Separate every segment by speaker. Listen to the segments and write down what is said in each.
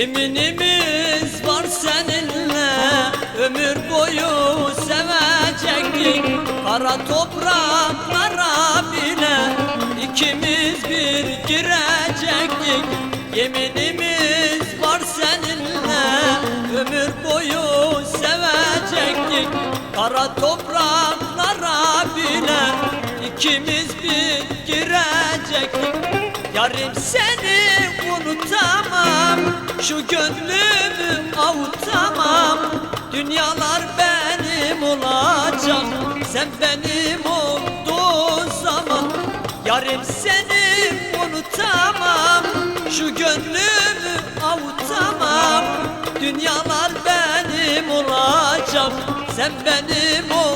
Speaker 1: Yeminimiz var seninle Ömür boyu sevecektik. Kara topraklara bile ikimiz bir girecektik. Yeminimiz var seninle Ömür boyu sevecektik. Kara topraklara bile ikimiz bir girecektik. Yarim seni şu gönlümü avutamam. Dünyalar benim olacak. Sen benim olduğun zaman Yarim seni unutamam. Şu gönlümü avutamam. Dünyalar benim olacak. Sen benim olduğun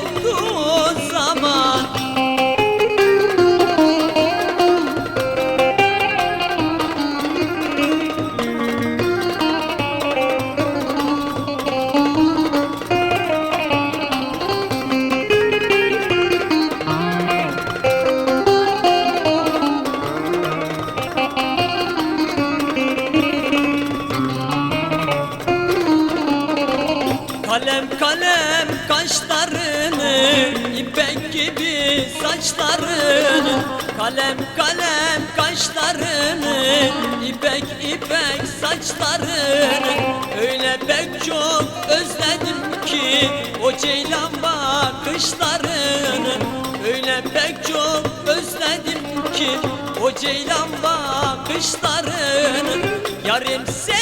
Speaker 1: Kalem kalem kaşlarını ipek gibi saçlarını. Kalem kalem kaşlarını ipek ipek saçlarını. Öyle pek çok özledim ki o ceylan bakışlarını Öyle pek çok özledim ki o ceylan bakışlarını Yarim seni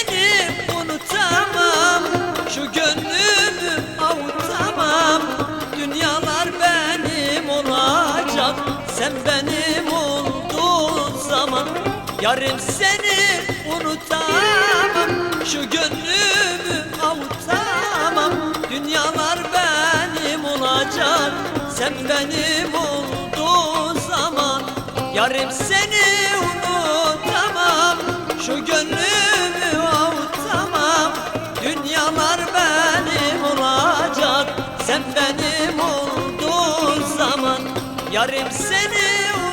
Speaker 1: Sen benim olduğun zaman Yarın seni unutamam. Şu gönlümü avutamam. Dünyalar benim olacak. Sen benim olduğun zaman Yarım seni unutamam Yarim seni